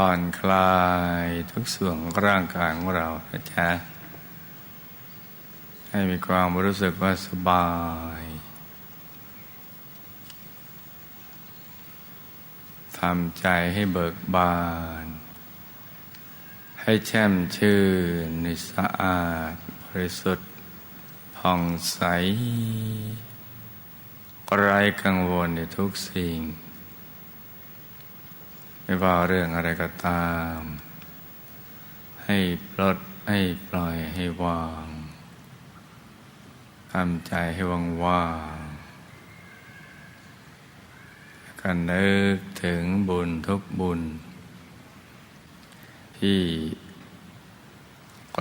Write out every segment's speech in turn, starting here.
ผ่อนคลายทุกส่วนร่างกายของเรานะจ๊ะให้มีความรู้สึกว่าสบาย ทำใจให้เบิกบาน ให้แช่มชื่นในสะอาดบริสุทธิ์ผ่องใสไร้กังวลในทุกสิ่ง ไม่ว่าเรื่องอะไรก็ตาม ให้ปลดให้ปล่อยให้วางทำใจให้ว่างว่างๆก็นึกถึงบุญทุกบุญ ที่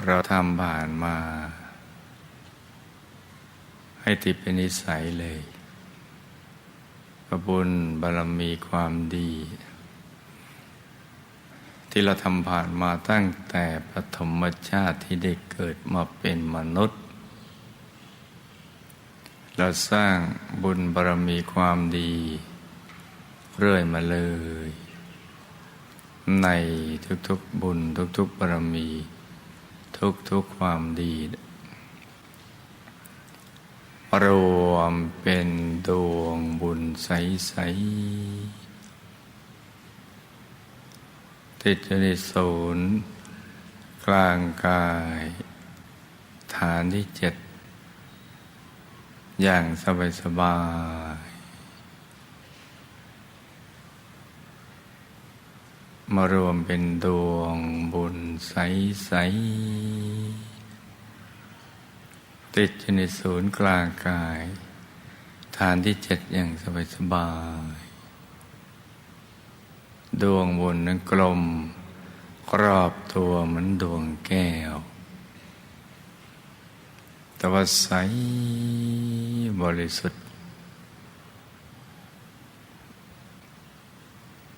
เราทำผ่านมา ให้ติดเป็นนิสัยเลยบุญบารมีความดี ที่เราทำผ่านมาตั้งแต่ปฐมชาติที่ได้เกิดมาเป็นมนุษย์ เราสร้างบุญบารมีความดี เรื่อยมาเลย ในทุกๆบุญทุกๆบารมี ทุกๆความดีรวมเป็นดวงบุญใสๆ ติดอยู่ในศูนย์กลางกาย ฐานที่เจ็ด อย่างสบายสบายมารวมเป็นดวงบุญใส ๆ ติดอยู่ในศูนย์กลางกาย ฐานที่เจ็ดอย่างสบายสบาย ดวงบุญนั้นกลม รอบตัวเหมือนดวงแก้ว แต่ว่าใสบริสุทธิ์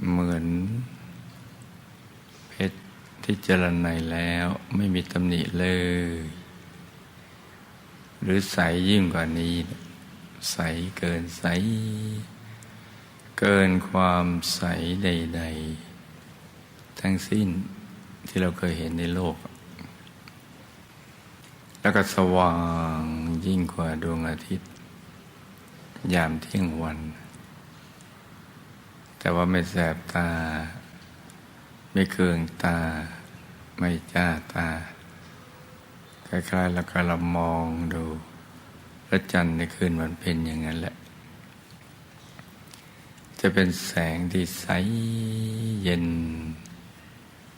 เหมือนเพชรที่เจรไนแล้วไม่มีตำหนิเลย หรือใสยิ่งกว่านี้ ใสเกินใส เกินความใสใด ๆ ทั้งสิ้นที่เราเคยเห็นในโลก แล้วก็สว่างยิ่งกว่าดวงอาทิตย์ ยามเที่ยงวัน แต่ว่าไม่แสบตา ไม่เคืองตา ไม่จ้าตา คล้ายๆแล้วก็เรามองดูพระจันทร์ในคืนวันเพ็ญอย่างนั้นแหละ จะเป็นแสงที่ใสเย็น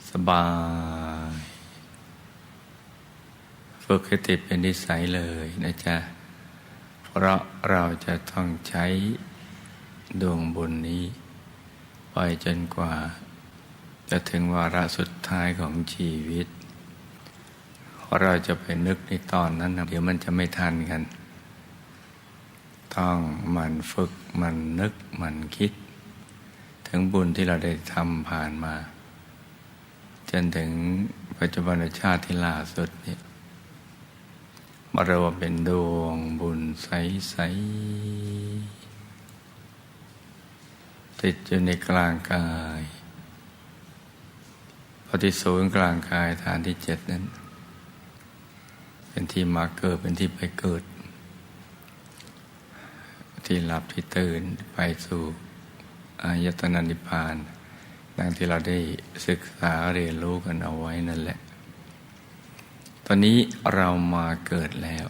สบาย ฝึกให้ติดเป็นนิสัยเลยนะจ๊ะ เพราะเราจะต้องใช้ดวงบุญนี้ ไปจนกว่า จะถึงวาระสุดท้ายของชีวิต เราจะไปนึกในตอนนั้นนะเดี๋ยวมันจะไม่ทันกัน ต้องมันฝึกมันนึกมันคิด ถึงบุญที่เราได้ทำผ่านมา จนถึงปัจจุบันชาติที่ล่าสุดนี่ยมารวมเป็นดวงบุญใส ๆ ติดอยู่ในกลางกายพอที่ศูนย์กลางกายฐานที่เจ็ดนั้น เป็นที่มาเกิดเป็นที่ไปเกิด ที่หลับที่ตื่นไปสู่อายตนะนิพพานดังที่เราได้ศึกษาเรียนรู้กันเอาไว้นั่นแหละ ตอนนี้เรามาเกิดแล้ว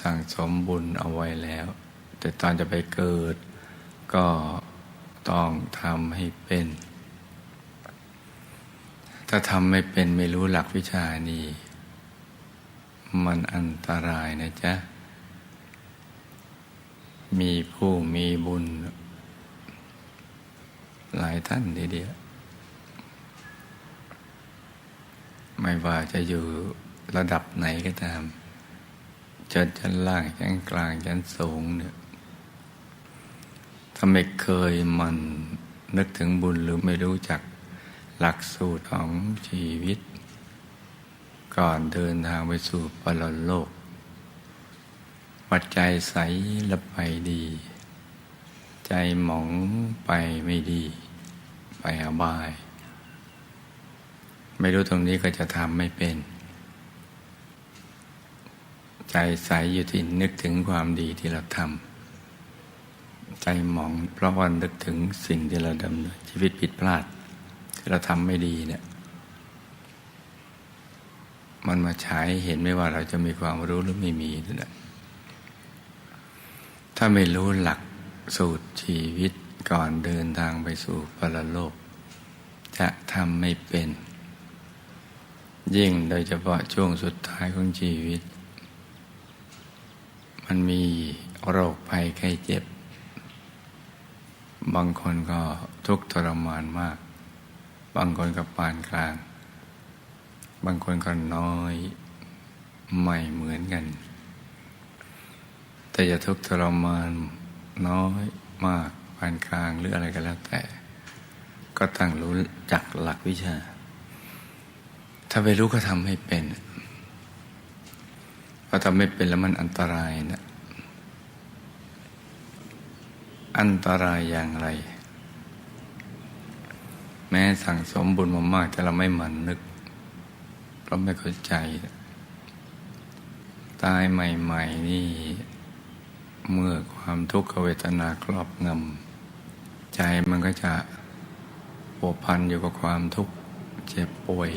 สั่งสมบุญเอาไว้แล้ว แต่ตอนจะไปเกิดก็ต้องทำให้เป็น ถ้าทำไม่เป็นไม่รู้หลักวิชานี้ มันอันตรายนะจ๊ะ มีผู้มีบุญ หลายท่านทีเดียว ไม่ว่าจะอยู่ระดับไหนก็ตามจนชั้นล่างชั้นกลางชั้นสูงเนี่ยถ้าไม่เคยมันนึกถึงบุญหรือไม่รู้จักหลักสูตรของชีวิต ก่อนเดินทางไปสู่ปรโลก ปัจจัยใสละไปดี ใจหมองไปไม่ดี ไปอบาย ไม่รู้ตรงนี้ก็จะทำไม่เป็น ใจใสอยู่ที่นึกถึงความดีที่เราทำใจหมองเพราะว่านึกถึงสิ่งที่เราดำเนินชีวิตผิดพลาด ที่เราทำไม่ดีเนี่ยมันมาฉายเห็นไม่ว่าเราจะมีความรู้หรือไม่มีนั่นแหละ ถ้าไม่รู้หลักสูตรชีวิตก่อนเดินทางไปสู่ปรโลก จะทำไม่เป็น ยิ่งโดยเฉพาะช่วงสุดท้ายของชีวิต มันมีโรคภัยไข้เจ็บ บางคนก็ทุกข์ทรมานมาก บางคนก็ปานกลาง บางคนก็น้อย ไม่เหมือนกัน แต่จะทุกข์ทรมานน้อยมากปานกลางหรืออะไรก็แล้วแต่ ก็ตั้งรู้จักหลักวิชา ถ้าไปรู้ก็ทำให้เป็นพอทำไม่เป็นแล้วมันอันตรายนะอันตรายอย่างไร แม้สั่งสมบุญมามากแต่เราไม่หมั่นนึกเพราะไม่เข้าใจ ตายใหม่ ๆ นี่ เมื่อความทุกขเวทนาครอบงำใจมันก็จะผัวพันอยู่กับความทุกข์เจ็บป่วย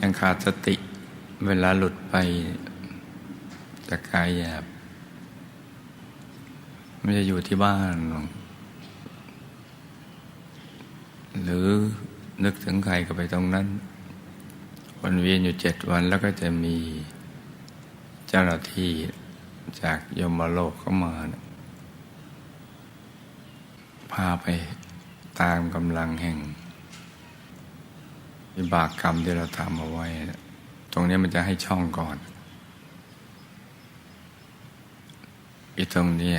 ยังขาดสติเวลาหลุดไปจากกายหยาบไม่จะอยู่ที่บ้าน หรือนึกถึงใครก็ไปตรงนั้น วันเวียนอยู่เจ็ดวันแล้วก็จะมีเจ้าหน้าที่ จากยมโลกเข้ามานะพาไปตามกำลังแห่งวิบากกรรมที่เราทำเอาไว้นะตรงนี้มันจะให้ช่องก่อนอีตรงนี้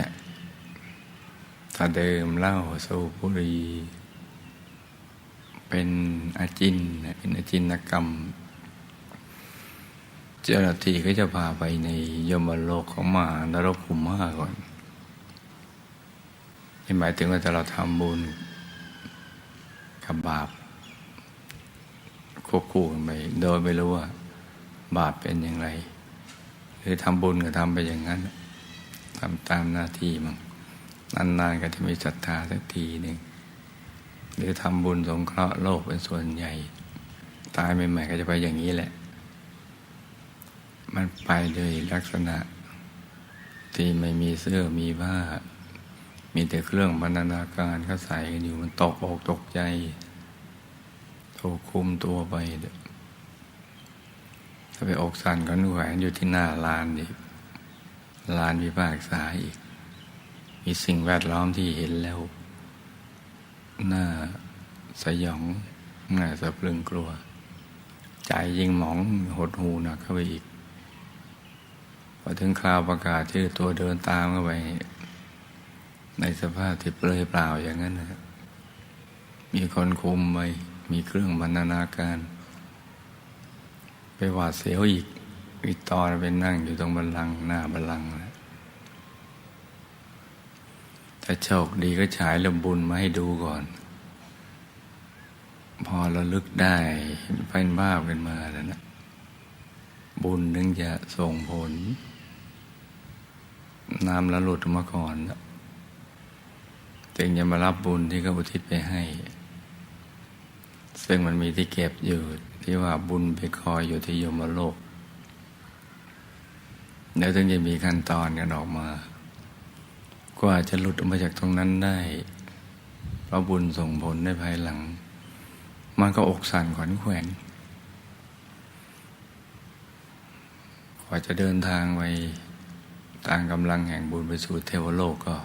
ถ้าเดิมเหล้าสูบบุหรี่เป็นอาจินเป็นอาจินกรรม เจ้าหน้าที่ก็จะพาไปในยมโลกของมหานรกขุมมาก่อนนี่หมายถึงว่าถ้าเราทำบุญกับบาปควบคู่กันไปโดยไม่รู้ว่า บาปเป็นอย่างไร หรือทำบุญก็ทำไปอย่างนั้นทำตามหน้าที่มั่งนานๆก็จะมีศรัทธาสักทีหนึ่งหรือทำบุญสงเคราะห์โลกเป็นส่วนใหญ่ ตายใหม่ๆก็จะไปอย่างนี้แหละ มันไปเลยลักษณะ ที่ไม่มีเสื้อมีผ้า มีแต่เครื่องบรรณาการเขาใส่กันอยู่มันตกอกตกใจถูกคุมตัวไป ถ้าไปอกสั่นกันแหวนอยู่ที่หน้าลานอีกลานวิภาคษาอีก มีสิ่งแวดล้อมที่เห็นแล้ว หน้าสยองหน้าสะพรึงกลัว ใจยิ่งหมองหดหูหนักเข้าไปอีก พอถึงคราวประกาศชื่อตัวเดินตามเข้าไป ในสภาพที่เปลือยเปล่าอย่างนั้นนะมีคนคุมไปมีเครื่องบรรณาการ ไปหวาดเสียวอีกอีกตอนไปนั่งอยู่ตรงบันลังหน้าบันลังนะถ้าโชคดีก็ฉายลำบุญมาให้ดูก่อน พอระลึกได้เป็นภาพกันมาแล้วนะบุญนึงจะส่งผล น้ำละหลุดมาก่อนจึงจะมารับบุญที่เขาอุทิศไปให้ ซึ่งมันมีที่เก็บอยู่ที่ว่าบุญไปคอยอยู่ที่ยมโลก แล้วถึงจะมีขั้นตอนกันออกมา กว่าจะหลุดออกมาจากตรงนั้นได้เพราะบุญส่งผลในภายหลัง มันก็อกสั่นขวัญแขวนกว่าจะเดินทางไป ตามกำลังแห่งบุญไปสู่เทวโลกก็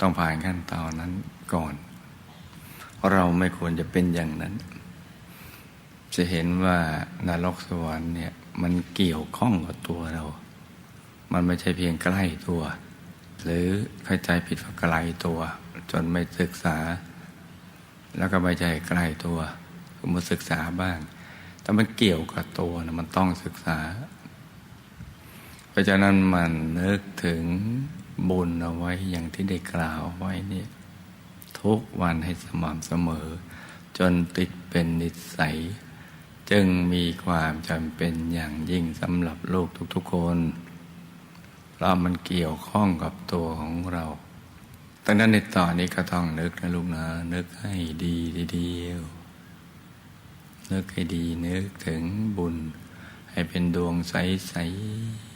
ต้องผ่านขั้นตอนนั้นก่อน เราไม่ควรจะเป็นอย่างนั้น จะเห็นว่านรกสวรรค์เนี่ยมันเกี่ยวข้องกับตัวเรา มันไม่ใช่เพียงใกล้ตัว หรือเข้าใจผิดว่าไกลตัว จนไม่ศึกษา แล้วก็ไม่ใช่ใกล้ตัวก็มาศึกษาบ้าง แต่มันเกี่ยวกับตัวนะมันต้องศึกษา ราะฉะนั้นมันนึกถึงบุญเอาไว้อย่างที่ได้กล่าวไว้นี่ทุกวันให้สม่ำเสมอ จนติดเป็นนิสัย จึงมีความจำเป็นอย่างยิ่งสำหรับลูกทุกๆคน เพราะมันเกี่ยวข้องกับตัวของเราดังนั้นในตอนนี้ก็ต้องนึกนะลูกนะ นึกให้ดีทีเดียว นึกให้ดีนึกถึงบุญ ให้เป็นดวงใสๆ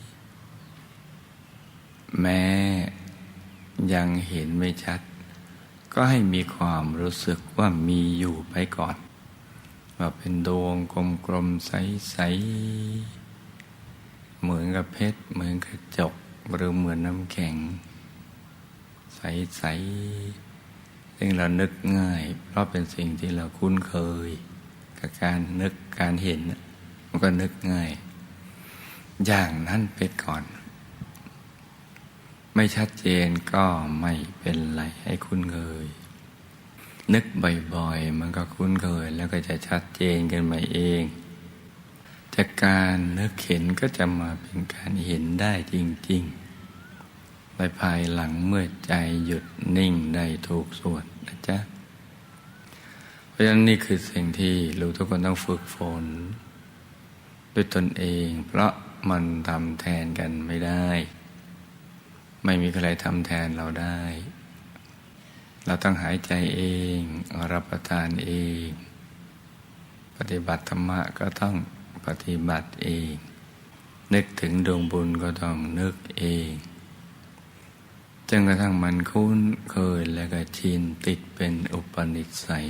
แม้ยังเห็นไม่ชัด ก็ให้มีความรู้สึกว่ามีอยู่ไปก่อน ว่าเป็นดวงกลมๆใสๆเหมือนกับเพชร เหมือนกระจกหรือเหมือนน้ำแข็ง ใสๆซึ่งเรานึกง่าย เพราะเป็นสิ่งที่เราคุ้นเคย กับการนึกการเห็น มันก็นึกง่าย อย่างนั้นไปก่อน ไม่ชัดเจนก็ไม่เป็นไรให้คุ้นเคย นึกบ่อยๆ มันก็คุ้นเคยแล้วก็จะชัดเจนกันมาเอง จากการนึกเห็นก็จะมาเป็นการเห็นได้จริงๆไปภายหลังเมื่อใจหยุดนิ่งได้ถูกส่วนนะจ๊ะ เพราะฉะนั้นนี่คือสิ่งที่ลูกทุกคนต้องฝึกฝน ด้วยตนเอง เพราะมันทำแทนกันไม่ได้ ไม่มีใครทำแทนเราได้ เราต้องหายใจเอง รับประทานเอง ปฏิบัติธรรมะก็ต้องปฏิบัติเอง นึกถึงดวงบุญก็ต้องนึกเองจนกระทั่งมันคุ้นเคยและก็ชินติดเป็นอุปนิสัย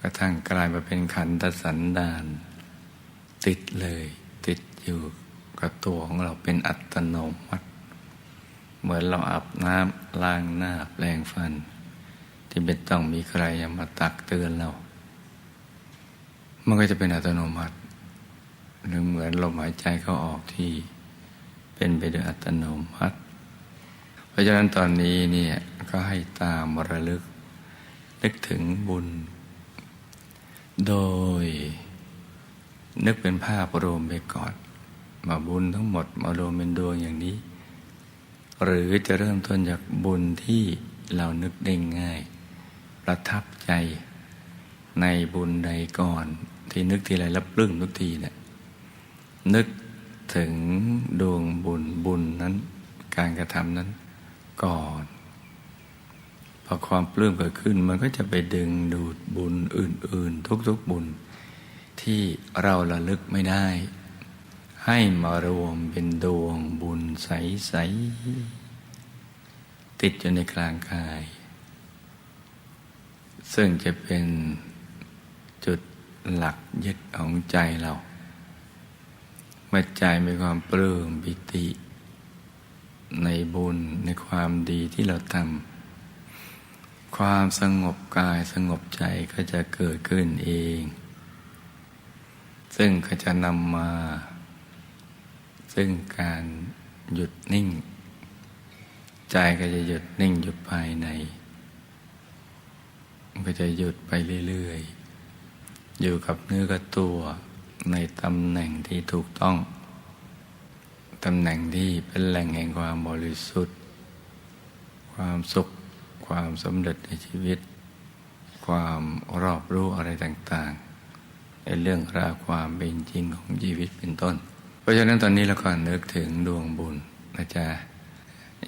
กระทั่งกลายมาเป็นขันธสันดาน ติดเลย ติดอยู่กับตัวของเราเป็นอัตโนมัติ เหมือนเราอาบน้ำล้างหน้าแปรงฟัน ที่เป็นต้องมีใครมาตักเตือนเรา มันก็จะเป็นอัตโนมัติหรือเหมือนลมหายใจเข้าออกที่เป็นไปโดยอัตโนมัติ เพราะฉะนั้นตอนนี้เนี่ยก็ให้ตามระลึก นึกถึงบุญ โดย นึกเป็นภาพรวมไปก่อน มาบุญทั้งหมดมารวมเป็นดวงอย่างนี้ หรือจะเริ่มต้นจากบุญที่เรานึกได้ง่าย ประทับใจในบุญใดก่อน ที่นึกทีไรแล้วปลื้มทุกทีเนี่ยนึกถึงดวงบุญบุญนั้น การกระทำนั้นก่อนพอความปลื้มเกิดขึ้นมันก็จะไปดึงดูดบุญอื่น ๆ ทุกๆบุญ ที่เราระลึกไม่ได้ ให้มารวมเป็นดวงบุญใส ๆ ติดอยู่ในกลางกาย ซึ่งจะเป็นจุดหลักยึดของใจเรา เมื่อใจมีความปลื้มปิติ ในบุญในความดีที่เราทำความสงบกายสงบใจก็จะเกิดขึ้นเอง ซึ่งก็จะนำมา ซึ่งการหยุดนิ่ง ใจก็จะหยุดนิ่งอยู่ภายใน มันก็จะหยุดไปเรื่อยๆ อยู่กับเนื้อกับตัวในตำแหน่งที่ถูกต้อง ตำแหน่งที่เป็นแหล่งแห่งความบริสุทธิ์ ความสุข ความสำเร็จในชีวิต ความรอบรู้อะไรต่างๆ ในเรื่องราวความเป็นจริงของชีวิตเป็นต้น ราะฉะนั้นตอนนี้เราก็นึกถึงดวงบุญนะจ๊ะ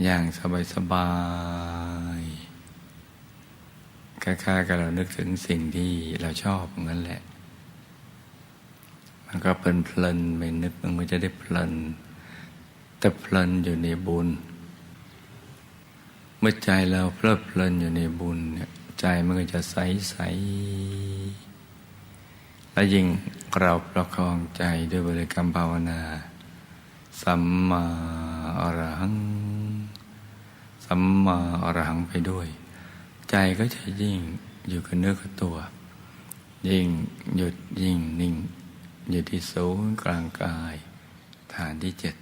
อย่างสบายๆคล้าๆกับเรานึกถึงสิ่งที่เราชอบงั้นแหละ มันก็เพลินเพลินไม่นึกมันจะได้เพลิน แต่เพลินอยู่ในบุญ เมื่อใจเราเพลิดเพลินอยู่ในบุญเนี่ยใจมันก็จะใสใส และยิ่งเราประคองใจด้วยบริกรรมภาวนา สัมมาอรหัง สัมมาอรหังไปด้วย ใจก็จะยิ่งอยู่กับเนื้อกับตัว ยิ่งหยุดยิ่งนิ่ง อยู่ที่ศูนย์กลางกาย ฐานที่เจ็ด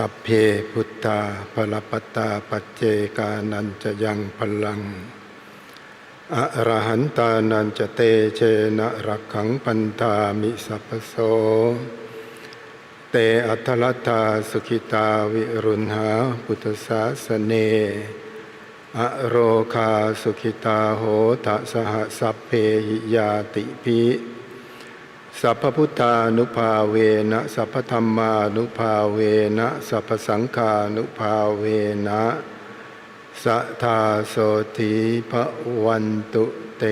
สัพเพพุทธาพลปตาปัจเจกานันจะยังพลัง อรหันตานันจะเตเชนะรักขังปันธามิสัพพโส เตอัทลตาสุขิตาวิรุณหาพุทธศาสเน อโรคาสุขิตาโหทะสหสัพเพหิยาติภิ สัพพุทธานุภาเวนะสัพพธรรมานุภาเวนะสัพพสังฆานุภาเวนะสัทธาโสธีพระวันตุเต